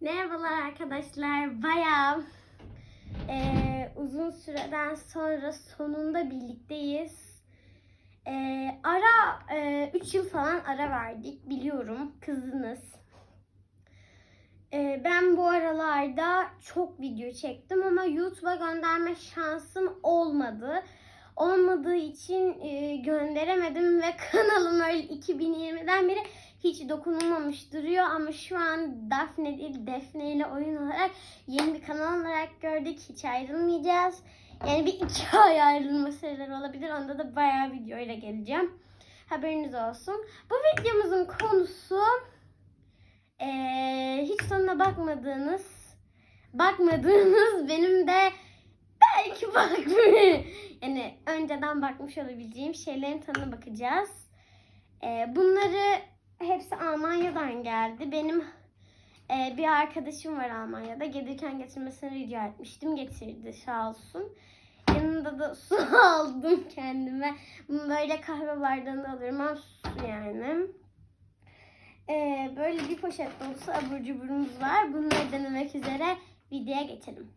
Merhabalar arkadaşlar. Bayağı eee, uzun süreden sonra sonunda birlikteyiz. Eee, ara 3 yıl falan ara verdik biliyorum kızdınız. Eee, ben bu aralarda çok video çektim ama YouTube'a gönderme şansım olmadı. Olmadığı için eee, gönderemedim ve kanalım öyle 2020'den beri hiç dokunulmamış duruyor ama şu an Daphne değil Defne ile oyun olarak yeni bir kanal olarak gördük. Hiç ayrılmayacağız. Yani bir iki ay ayrılma süreleri olabilir. Onda da bayağı video geleceğim. Haberiniz olsun. Bu videomuzun konusu eee, hiç sonuna bakmadığınız bakmadığınız benim de belki bakmıyor. Yani önceden bakmış olabileceğim şeylerin tadına bakacağız. Eee, bunları hepsi Almanya'dan geldi. Benim e, bir arkadaşım var Almanya'da. Gelirken getirmesini rica etmiştim. Getirdi sağ olsun. Yanında da su aldım kendime. Böyle kahve bardağında alıyorum ama su yani. E, böyle bir poşet dolusu abur cuburumuz var. Bunları denemek üzere videoya geçelim.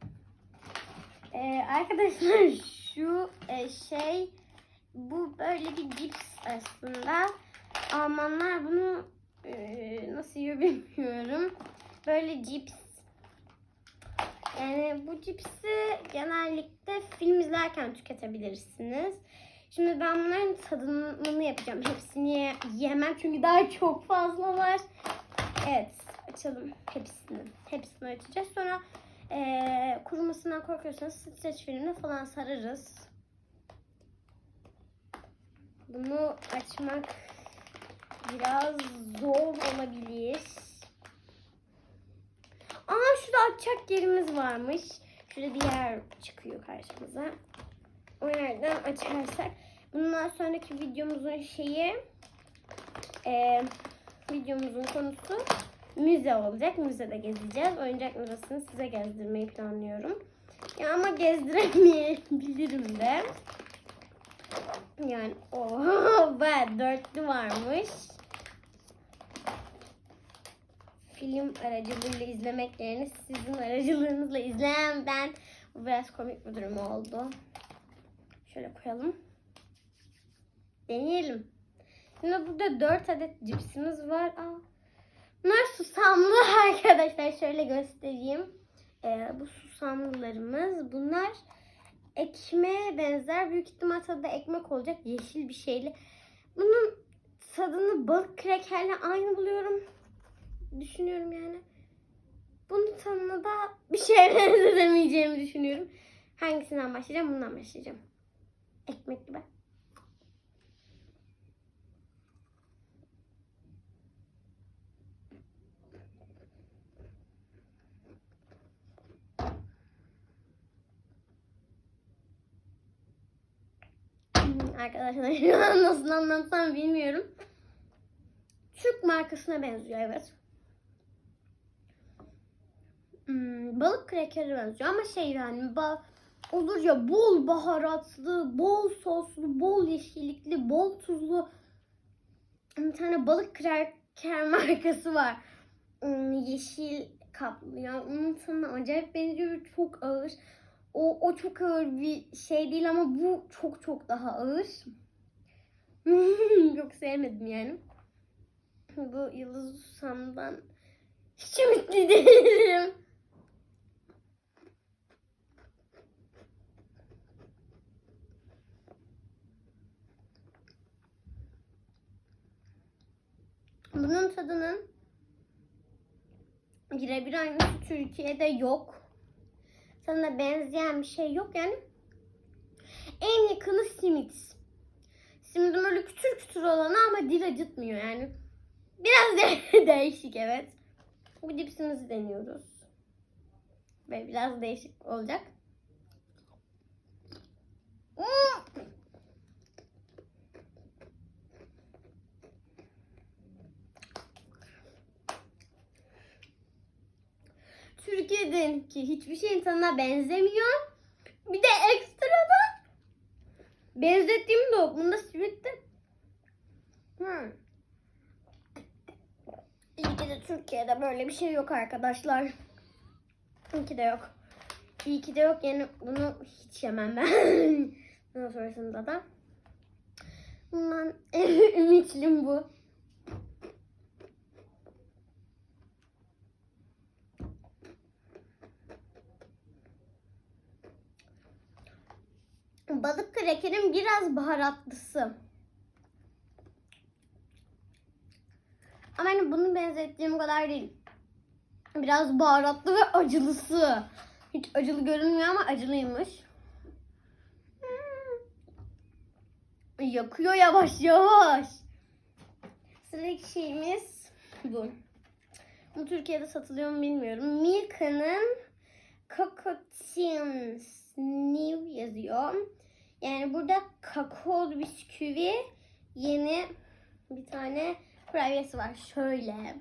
E, arkadaşlar şu e, şey bu böyle bir cips aslında. Almanlar bunu e, nasıl yiyor bilmiyorum. Böyle cips. Yani bu cipsi genellikle film izlerken tüketebilirsiniz. Şimdi ben bunların tadımını yapacağım. Hepsini yemem çünkü daha çok fazla var. Evet açalım hepsini. Hepsini açacağız. Sonra e, kurumasından korkuyorsanız streç filmle falan sararız. Bunu açmak biraz zor olabilir. Aa şurada açacak yerimiz varmış. Şurada bir yer çıkıyor karşımıza. O yerden açarsak. Bundan sonraki videomuzun şeyi e, videomuzun konusu müze olacak. Müzede gezeceğiz. Oyuncak müzesini size gezdirmeyi planlıyorum. Ya ama gezdiremeyebilirim de. Yani o bayağı dörtlü varmış. Film aracılığıyla izlemek yerine sizin aracılığınızla izleyen ben. Bu biraz komik bir durum oldu. Şöyle koyalım. Deneyelim. Şimdi burada 4 adet cipsimiz var. Aa, bunlar susamlı arkadaşlar. Şöyle göstereyim. Ee, bu susamlılarımız. Bunlar ekmeğe benzer. Büyük ihtimal tadı ekmek olacak. Yeşil bir şeyle. Bunun tadını balık krekerle aynı buluyorum. Düşünüyorum yani. Bunun tadına da bir şeye benzemeyeceğimi düşünüyorum. Hangisinden başlayacağım? Bundan başlayacağım. Ekmek gibi. Hmm, Arkadaşlar nasıl anlatsam bilmiyorum. Türk markasına benziyor evet. Hmm, balık krekeri benziyor ama şey yani ba olur ya bol baharatlı, bol soslu, bol yeşillikli, bol tuzlu bir tane balık kreker markası var. Hmm, yeşil kaplı ya. Onun tadına acayip benziyor. Çok ağır. O, o çok ağır bir şey değil ama bu çok çok daha ağır. çok sevmedim yani. Bu Yıldız Susam'dan hiç ümitli değilim. Bunun tadının birebir aynısı Türkiye'de yok. Sana benzeyen bir şey yok yani. En yakını simit. Simidin böyle kütür kütür olanı ama dil acıtmıyor yani. Biraz de değişik evet. Bu cipsimizi deniyoruz. Ve biraz değişik olacak. Hmm. Türkiye'deki hiçbir şeyin tadına benzemiyor. Bir de ekstradan benzettiğim de yok. Bunda simitti. Hmm. İyi ki de Türkiye'de böyle bir şey yok arkadaşlar. İyi ki de yok. İyi ki de yok yani bunu hiç yemem ben. Daha sonrasında da. Bundan ümitlim bu. Krekerin biraz baharatlısı. Ama hani bunu benzettiğim kadar değil. Biraz baharatlı ve acılısı. Hiç acılı görünmüyor ama acılıymış. Hmm. Yakıyor yavaş yavaş. Sıradaki şeyimiz bu. Bu Türkiye'de satılıyor mu bilmiyorum. Milka'nın Cocotins New yazıyor. Yani burada kakao bisküvi yeni bir tane kurabiyesi var. Şöyle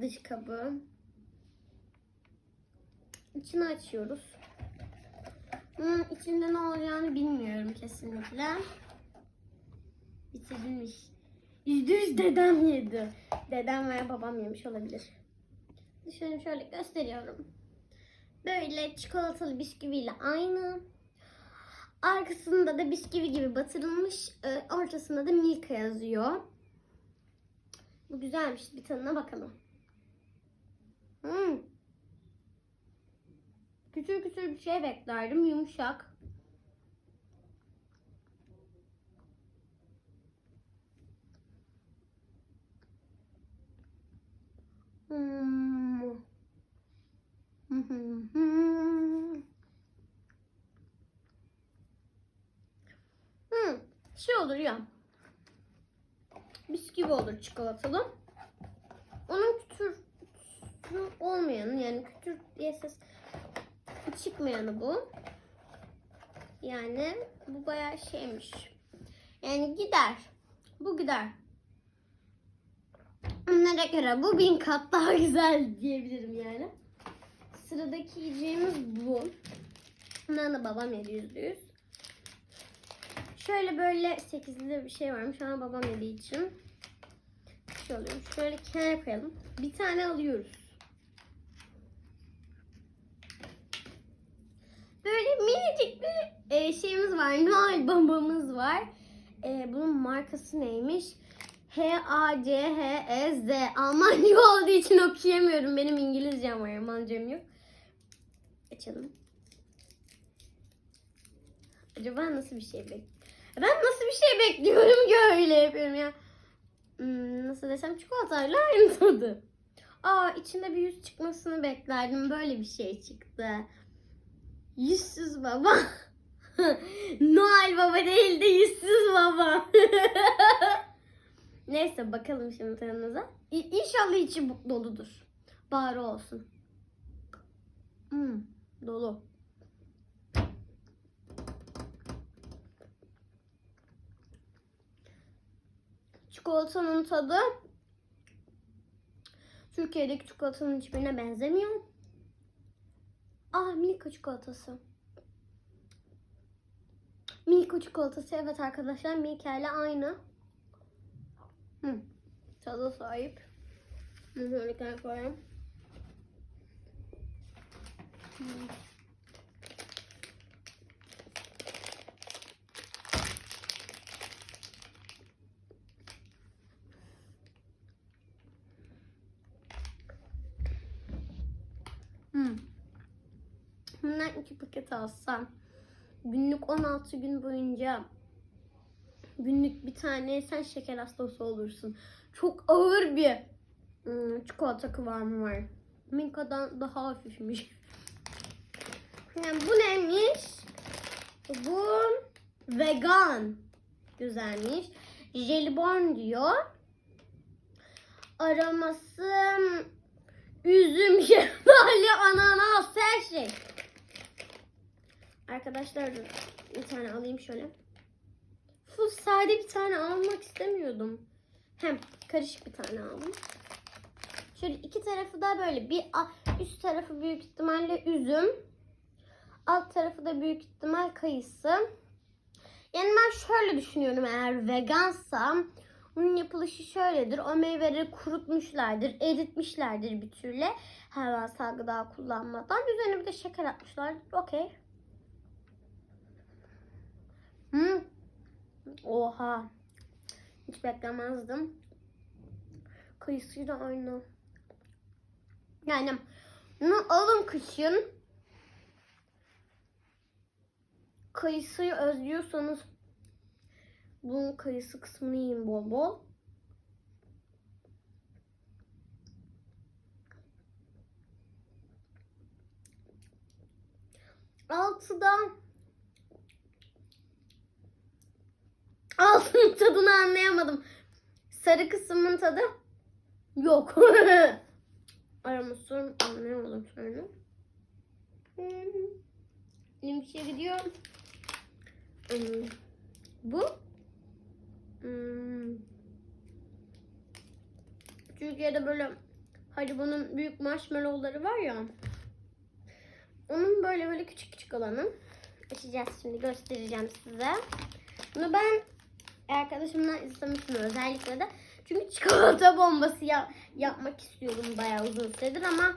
dış kabı. İçini açıyoruz. Bunun içinde ne olacağını bilmiyorum kesinlikle. Bitirilmiş. Yüzde yüz dedem yedi. Dedem veya babam yemiş olabilir. Dışarı şöyle gösteriyorum. Böyle çikolatalı bisküviyle aynı. Arkasında da bisküvi gibi batırılmış. e, Ortasında da Milka yazıyor. Bu güzelmiş. Bir tadına bakalım. Hmm. Küçük küçük bir şey beklerdim. Yumuşak. Hmm. Hmm. Şey olur ya. Bisküvi olur çikolatalı. Onun kütür olmayanı yani kütür diye ses çıkmayanı bu. Yani bu bayağı şeymiş. Yani gider. Bu gider. Onlara göre bu bin kat daha güzel diyebilirim yani. Sıradaki yiyeceğimiz bu. Da babam yedi yüzde yüz. Şöyle böyle sekizli bir şey varmış ama babam yediği için. Şey oluyormuş. Şöyle kenara koyalım. Bir tane alıyoruz. Böyle minicik bir e, şeyimiz var. Noel babamız var. E, bunun markası neymiş? H-A-C-H-E-Z. Almanca olduğu için okuyamıyorum. Benim İngilizcem var. Almancam yok. Açalım. Acaba nasıl bir şey bekliyorum? Ben nasıl bir şey bekliyorum ki öyle yapıyorum ya. Hmm, nasıl desem çikolatayla aynı tadı. Aa içinde bir yüz çıkmasını beklerdim. Böyle bir şey çıktı. Yüzsüz baba. Noel baba değil de yüzsüz baba. Neyse bakalım şimdi tadınıza. İnşallah içi doludur. Bari olsun. Hmm, dolu. Çikolatanın tadı Türkiye'deki çikolatanın hiçbirine benzemiyor. Ah Milka çikolatası. Milka çikolatası evet arkadaşlar Milka ile aynı. Hı. Tadı sahip. Şöyle koyayım. Hmm. Bundan iki paket alsam günlük 16 gün boyunca günlük bir tane sen şeker hastası olursun. Çok ağır bir hmm, çikolata kıvamı var. Milka'dan daha hafifmiş. Yani bu neymiş? Bu vegan. Güzelmiş. Jelibon diyor. Aroması üzüm, şeftali, ananas her şey. Arkadaşlar bir tane alayım şöyle. Full sade bir tane almak istemiyordum. Hem karışık bir tane aldım. Şöyle iki tarafı da böyle bir üst tarafı büyük ihtimalle üzüm. Alt tarafı da büyük ihtimal kayısı. Yani ben şöyle düşünüyorum eğer vegansam Bunun yapılışı şöyledir. O meyveleri kurutmuşlardır, eritmişlerdir bir türlü. Hayvansal gıda kullanmadan. Üzerine bir de şeker atmışlar. Okey. Hmm. Oha. Hiç beklemezdim. Kıyısıyla aynı. Yani bunu alın kışın. Kayısıyı özlüyorsanız bunun kayısı kısmını yiyin bol bol. Altıda altının tadını anlayamadım. Sarı kısmın tadı yok. Araması anlayamadım sonra. Bir şey gidiyor. Hmm, Bu hmm, Türkiye'de böyle Haribo'nun büyük marshmallowları var ya. Onun böyle böyle küçük küçük olanı. Açacağız şimdi göstereceğim size. Bunu ben arkadaşımdan istemiştim özellikle de. Çünkü çikolata bombası ya- yapmak istiyorum bayağı uzun süredir ama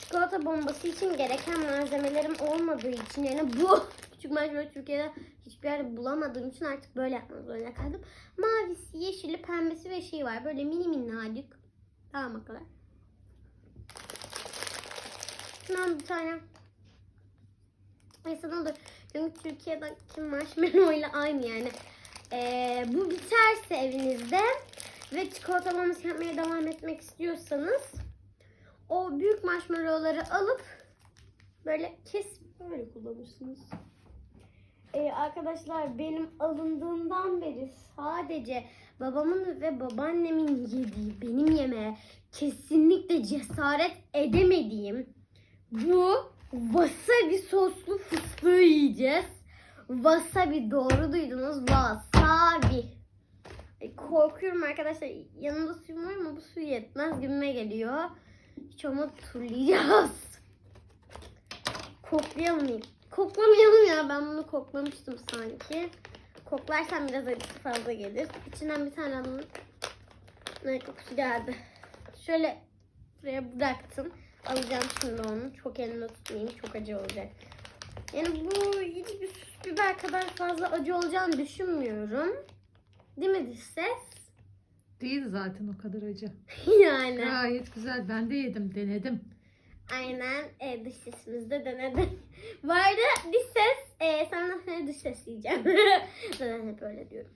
çikolata bombası için gereken malzemelerim olmadığı için yani bu küçük marshmallow Türkiye'de hiçbir yerde bulamadığım için artık böyle yapmak zorunda kaldım. Mavisi, yeşili, pembesi ve şey var. Böyle mini minnacık. Tamam o kadar. Şundan bir tane. Ne olur. Çünkü Türkiye'deki marshmallow ile aynı yani. Ee, bu biterse evinizde ve çikolata bombası yapmaya devam etmek istiyorsanız o büyük marshmallowları alıp böyle kes böyle kullanırsınız. Ee, arkadaşlar benim alındığımdan beri sadece babamın ve babaannemin yediği benim yemeğe kesinlikle cesaret edemediğim bu wasabi soslu fıstığı yiyeceğiz. Wasabi doğru duydunuz. Wasabi. Ay, korkuyorum arkadaşlar. Yanımda suyum var ama bu su yetmez gibime geliyor. Hiç olmadı turlayacağız. Koklayalım. Koklamayalım ya. Ben bunu koklamıştım sanki. Koklarsam biraz acısı fazla gelir. İçinden bir tane alın. Ne kokusu geldi. Şöyle buraya bıraktım. Alacağım şimdi onu. Çok elimde tutmayayım. Çok acı olacak. Yani bu hiçbir süs biber kadar fazla acı olacağını düşünmüyorum. Değil mi ses? Değil zaten o kadar acı. yani. Gayet güzel. Ben de yedim, denedim. Aynen e, dış sesimizde denedim. Bu arada dış ses, e, senden sonra dış ses diyeceğim. Zaten hep öyle diyorum.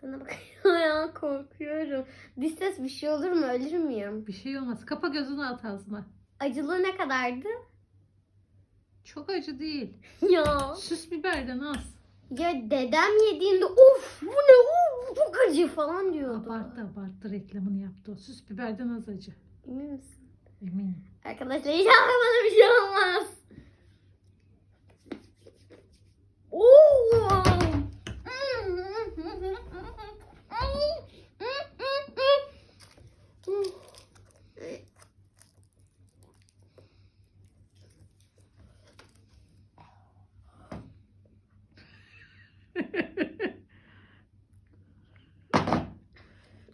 Sana bakıyorum ya korkuyorum. Dış ses bir şey olur mu? Ölür müyüm? Bir şey olmaz. Kapa gözünü at ağzına. Acılığı ne kadardı? Çok acı değil. ya. Süs biberden az. Ya dedem yediğinde of bu ne of çok acı falan diyordu. Abarttı abarttı reklamını yaptı o. Süs biberden az acı. Emin misin? Eminim. Arkadaşlar inşallah bana bir şey olmaz. Oo!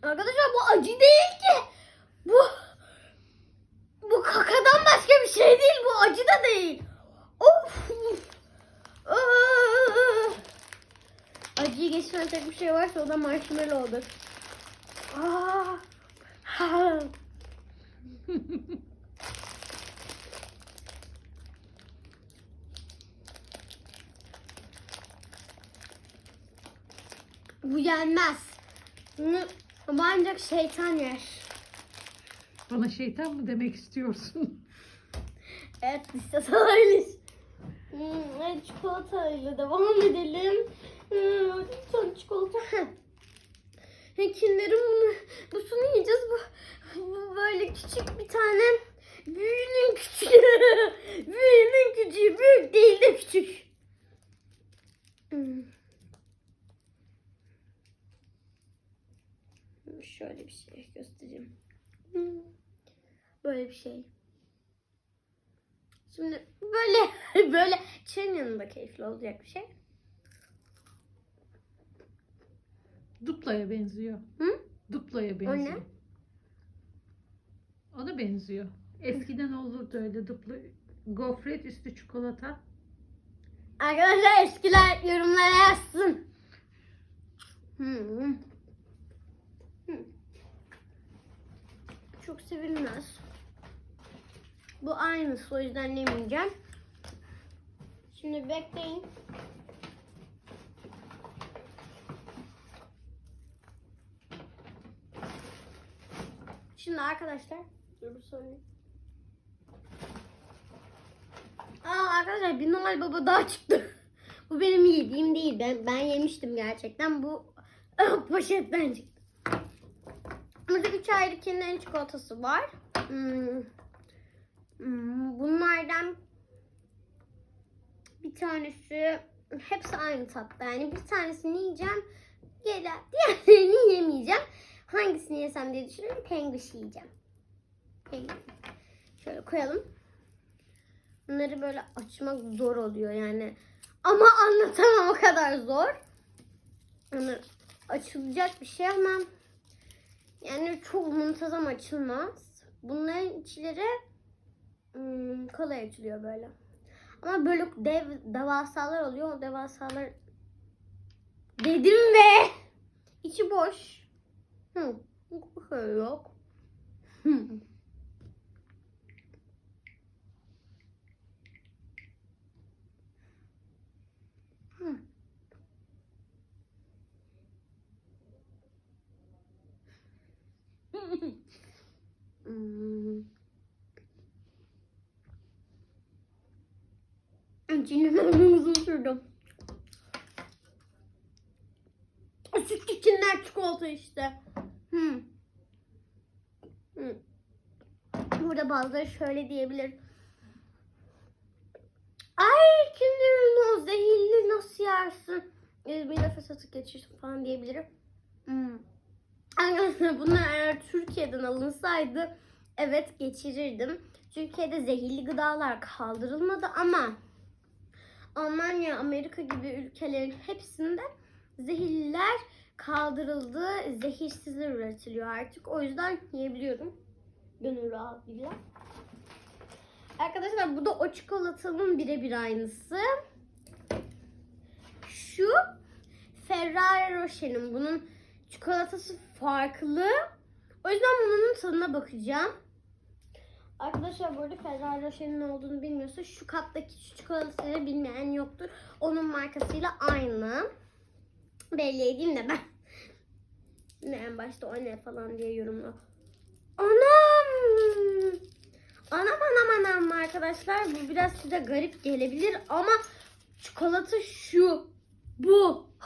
Arkadaşlar bu acı değil ki. Bu bu kakadan başka bir şey değil. Bu acı da değil. Of. Aa! Acıyı geçmeyecek bir şey varsa o da marshmallow'dur. Aa! Ha! Bu yenmez. Bu ancak şeytan yer. Bana şeytan mı demek istiyorsun? Evet liste öyle. Hmm, evet çikolatayla devam edelim. Hmm, lütfen çikolata. Kinder'in bunu, busunu yiyeceğiz. Bu, bu böyle küçük bir tane. Büyüğünün küçüğü. Büyüğünün küçüğü. Büyük değil de küçük. Hmm. Şöyle bir şey göstereyim. Böyle bir şey. Şimdi böyle böyle çayın yanında keyifli olacak bir şey. Duplaya benziyor. Hı? Duplaya ne? benziyor. Ona benziyor. Eskiden olurdu öyle dupla. Gofret üstü çikolata. Arkadaşlar eskiler yorumlara yazsın. Hmm. Çok sevilmez. Bu aynısı o yüzden yemeyeceğim. Şimdi bekleyin. Şimdi arkadaşlar dur bir saniye. Aa arkadaşlar bir Noel Baba daha çıktı. Bu benim yediğim değil. Ben ben yemiştim gerçekten. Bu poşetten çıktı. Burada üç ayrı Kinder'in çikolatası var. Hmm. Hmm, Bunlardan bir tanesi hepsi aynı tatta. Yani bir tanesini yiyeceğim. Diğer, diğerlerini yemeyeceğim. Hangisini yesem diye düşünüyorum. Penguş yiyeceğim. Penguş. Şöyle koyalım. Bunları böyle açmak zor oluyor yani. Ama anlatamam o kadar zor. Yani açılacak bir şey ama yani çok muntazam açılmaz. Bunların içleri hmm, kolay açılıyor böyle. Ama böyle dev devasalar oluyor. O devasalar dedim ve içi boş. Hı, yok. Hı. Hmm. Çiğnemem uzun sürdü. Süt içinden çikolata işte. Hmm. Hmm. Burada bazıları şöyle diyebilir. Ay Kinder'in o zehirli nasıl yersin? Ee, Bir nefes atıp geçirsin falan diyebilirim. Hmm. Arkadaşlar bunlar eğer Türkiye'den alınsaydı evet geçirirdim. Türkiye'de zehirli gıdalar kaldırılmadı ama Almanya, Amerika gibi ülkelerin hepsinde zehirliler kaldırıldı. Zehirsizler üretiliyor artık. O yüzden yiyebiliyorum. Gönül rahatlığıyla. Arkadaşlar bu da o çikolatanın birebir aynısı. Şu Ferrari Rocher'in bunun çikolatası farklı. O yüzden bunun tadına bakacağım. Arkadaşlar burada Ferrari Rocher'in ne olduğunu bilmiyorsa şu kaptaki şu çikolatayı bilmeyen yoktur. Onun markasıyla aynı. Belli edeyim de ben. Yine en başta o ne falan diye yorumla. Anam! Anam anam anam arkadaşlar. Bu biraz size garip gelebilir ama çikolata şu. Bu.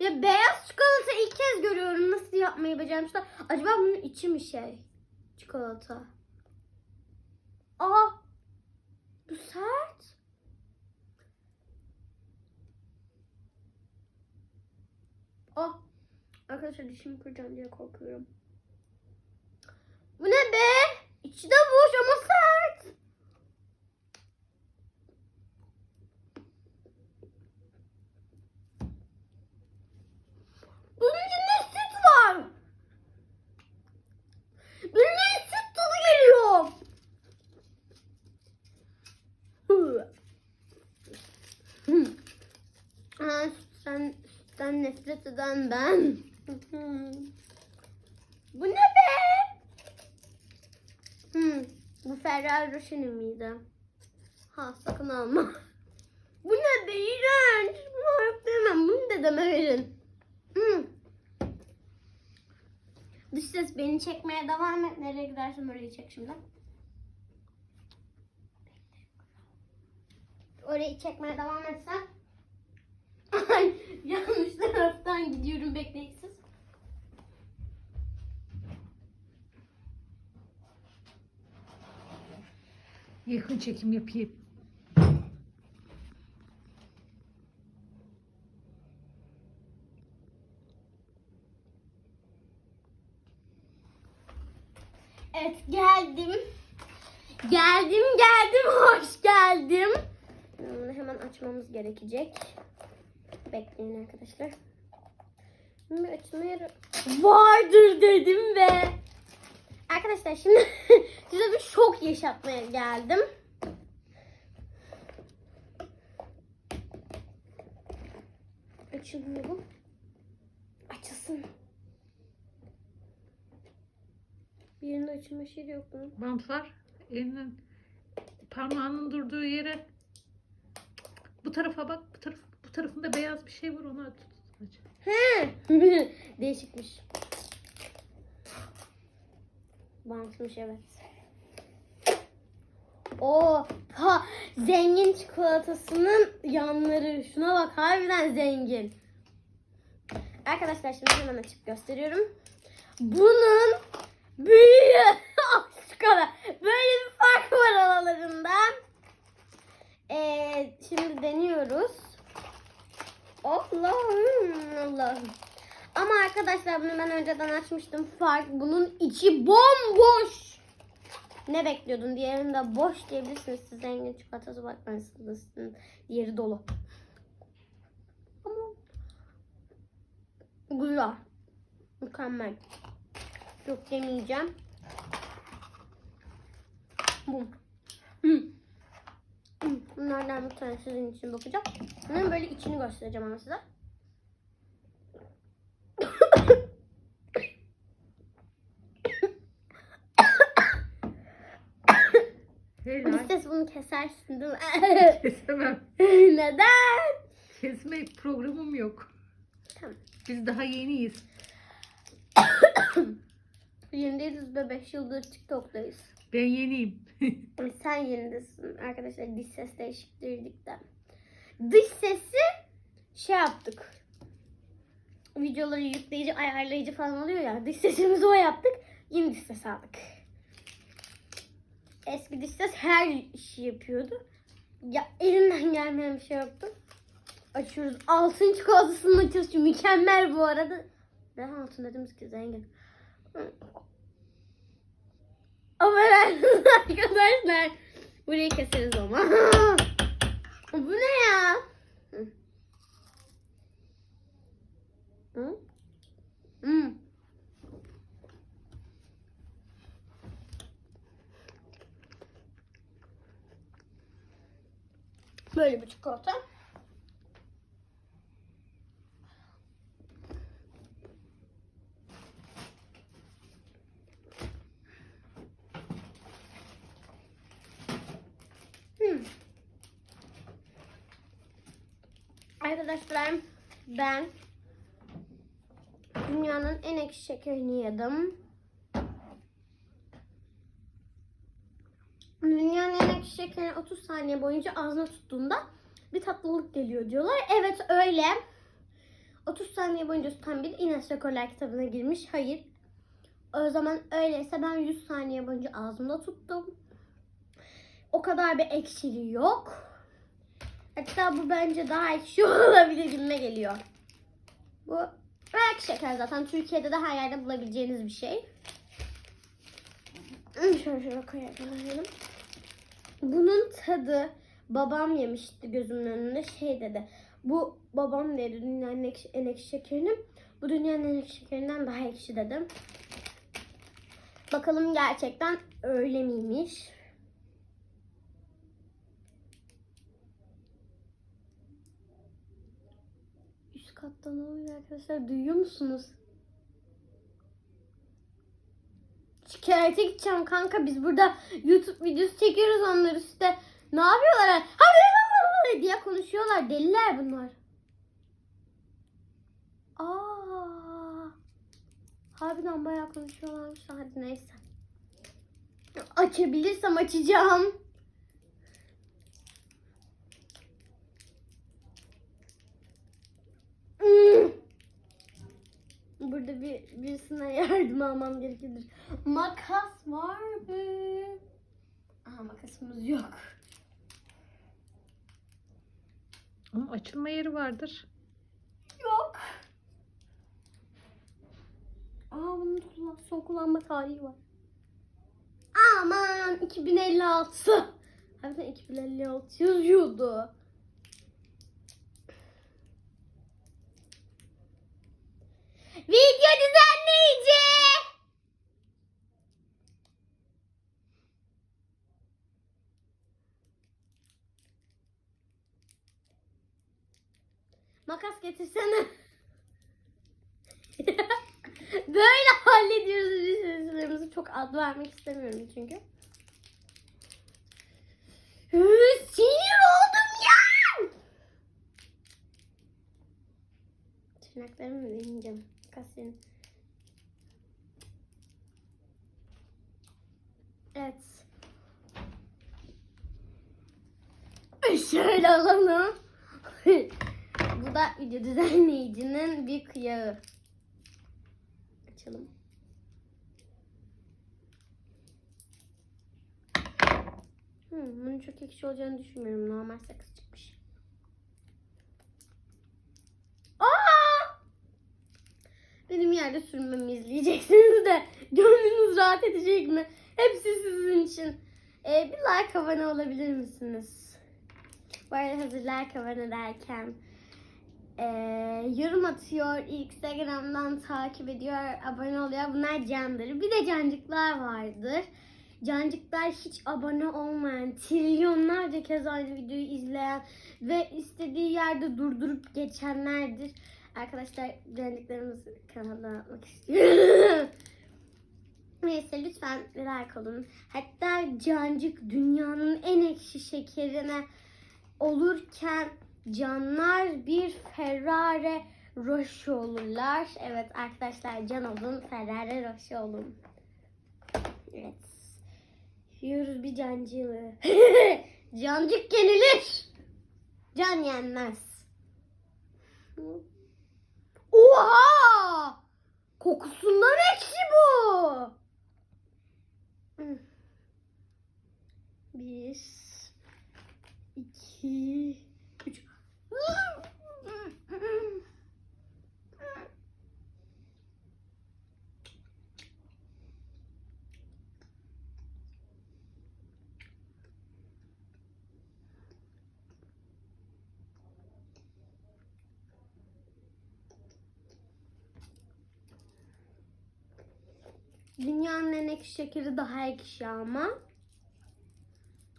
Ya beyaz çikolata ilk kez görüyorum. Nasıl yapmayı becermişler? Acaba bunun içi mi şey? Çikolata. Aa! Bu sert. Ah! Arkadaşlar dişimi kıracağım diye korkuyorum. Bu ne be? İçi de boş ama sert. Bunun içinde süt var. Bunun süt tadı geliyor. Hı. Hı. Aa, sütten, sütten nefret eden ben. Bu ne be? Hı. Bu Ferrari Rocher'in miydi? Ha sakın alma. Bu ne be iğrenç. Bunu demem. Bunu dedeme verin. Hı. Dış ses beni çekmeye devam et. Nereye gidersen orayı çek şimdi. Orayı çekmeye devam etsen. Yanlış taraftan gidiyorum bekleyiksiz. Yakın çekim yapayım. Evet geldim. Geldim geldim hoş geldim. Bunu hemen açmamız gerekecek. Bekleyin arkadaşlar. Şimdi açma yeri vardır dedim ve arkadaşlar şimdi size bir şok yaşatmaya geldim. Açılmıyor. Açılsın. Bir yerinde açılma şeyi yok bunun. Bantlar elinin parmağının durduğu yere bu tarafa bak. Bu taraf bu tarafında beyaz bir şey var onu tut. He. Değişikmiş. Bantmış evet. O ha zengin çikolatasının yanları. Şuna bak harbiden zengin. Arkadaşlar şimdi hemen açıp gösteriyorum. Bunun büyüğü Ah, şu kadar. Böyle bir fark var aralarında. Ee, şimdi deniyoruz. Allah'ım Allah'ım. Ama arkadaşlar bunu ben önceden açmıştım. Fark bunun içi bomboş. Ne bekliyordun? Diğerinde boş diyebilirsiniz. Siz zengin çikolatası bakmanızsınız. Diğeri dolu. Ama güzel. Mükemmel. Yok demeyeceğim. Bu. Hı. Bunlardan bir tane sizin için bakacağım. Bunun böyle içini göstereceğim ama size. Ses bunu kesersin değil mi? Kesemem. Neden? Kesme programım yok. Tamam. Biz daha yeniyiz. Yenideyiz ve 5 yıldır TikTok'tayız. Ben yeniyim. Sen yenidesin arkadaşlar dış ses değişiktirdik Dış sesi şey yaptık. Videoları yükleyici, ayarlayıcı falan oluyor ya. Dış sesimizi o yaptık. Yeni dış ses aldık. Eski dış ses her işi yapıyordu. Ya elinden gelmeyen bir şey yoktu. Açıyoruz. Altın çikolatasının açılışı mükemmel bu arada. Ben altın dediğimiz ki zengin. Ama arkadaşlar burayı keseriz ama. Bu ne ya? Hı? Hmm. Böyle bir çikolata. Arkadaşlar ben dünyanın en ekşi şekerini yedim. Dünyanın en ekşi şekerini 30 saniye boyunca ağzına tuttuğunda bir tatlılık geliyor diyorlar. Evet öyle. 30 saniye boyunca tutan bir Ines Rekoller kitabına girmiş. Hayır. O zaman öyleyse ben 100 saniye boyunca ağzımda tuttum. O kadar bir ekşiliği yok. Hatta bu bence daha ekşi olabilir gibime geliyor. Bu belki şeker zaten. Türkiye'de de her yerde bulabileceğiniz bir şey. Şöyle şöyle koyalım. Bunun tadı babam yemişti gözümün önünde şey dedi. Bu babam dedi dünyanın ekşi, en ekşi şekerini. Bu dünyanın en ekşi şekerinden daha ekşi dedim. Bakalım gerçekten öyle miymiş? Üst katta ne oluyor arkadaşlar? Duyuyor musunuz? Şikayete gideceğim kanka. Biz burada YouTube videosu çekiyoruz onlar üstte. Ne yapıyorlar? Ha diye konuşuyorlar. Deliler bunlar. Aa. Harbiden bayağı konuşuyorlarmış. Hadi neyse. Açabilirsem açacağım. Hmm. Burada bir birisine yardım almam gerekiyor. Makas var mı? Aha makasımız yok. Ama açılma yeri vardır. Yok. Aa bunun kullan son kullanma tarihi var. Aman 2056. Harbiden 2056 yazıyordu. Makas getirsene. Böyle hallediyoruz biz seslerimizi. Çok ad vermek istemiyorum çünkü. Sinir oldum ya. Tırnaklarımı deneyeceğim. Kasenin. Evet. Şöyle alalım. Bu da video düzenleyicinin bir kıyağı. Açalım. Hmm, bunun çok ekşi olacağını düşünmüyorum. Normal sakız çıkmış. Aa! Benim yerde sürmemi izleyeceksiniz de gönlünüz rahat edecek mi? Hepsi sizin için. Ee, bir like abone olabilir misiniz? Bu arada hazır like abone derken ee, yorum atıyor, Instagram'dan takip ediyor, abone oluyor. Bunlar candır. Bir de cancıklar vardır. Cancıklar hiç abone olmayan, trilyonlarca kez aynı videoyu izleyen ve istediği yerde durdurup geçenlerdir. Arkadaşlar cancıklarımızı kanalda atmak istiyorum. Neyse lütfen like olun. Hatta cancık dünyanın en ekşi şekerine olurken canlar bir Ferrari Rocher olurlar. Evet arkadaşlar can olun Ferrari Rocher olun. Evet. Yiyoruz bir cancığı. Cancık yenilir. Can yenmez. Oha! Kokusundan ekşi bu. Bir, iki. Dünyanın en ekşi şekeri daha ekşi ama.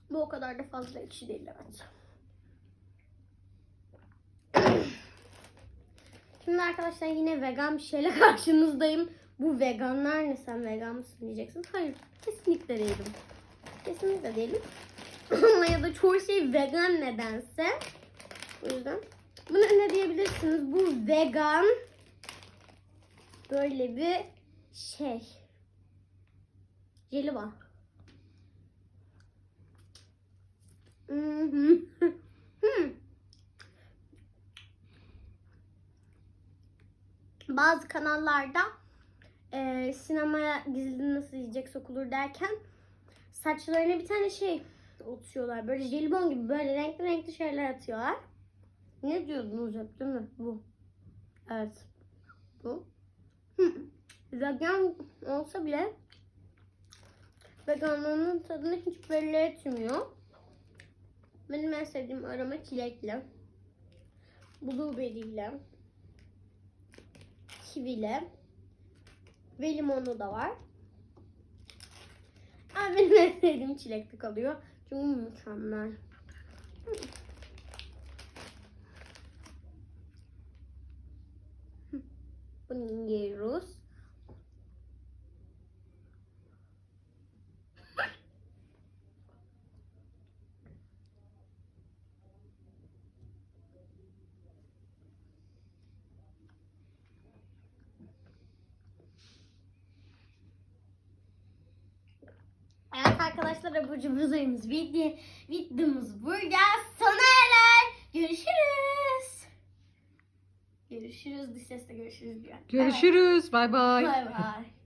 Bu o kadar da fazla ekşi değil evet. Şimdi arkadaşlar yine vegan bir şeyle karşınızdayım. Bu veganlar ne sen vegan mısın diyeceksiniz. Hayır kesinlikle değilim. Kesinlikle değilim. Ama ya da çoğu şey vegan nedense. O yüzden buna ne diyebilirsiniz? Bu vegan böyle bir şey. Jelibon. Hmm. Bazı kanallarda e, sinemaya gizli nasıl yiyecek sokulur derken saçlarına bir tane şey atıyorlar. Böyle jelibon gibi böyle renkli renkli şeyler atıyorlar. Ne diyordunuz hep değil mi? Bu. Evet. Bu. Hı. Vegan olsa bile veganlığının tadını hiç belli etmiyor. Benim en sevdiğim aroma çilekli. Blueberry ile. Kivi ile. Ve limonlu da var. Ama benim en sevdiğim çilekli kalıyor. Çünkü mükemmel. Bunu yiyoruz. Evet arkadaşlar abur cuburlarımız bitti. Videomuz burada sona erer. Görüşürüz. Görüşürüz. Dış sesle görüşürüz diyor. Görüşürüz. Bay bay. Bay bay.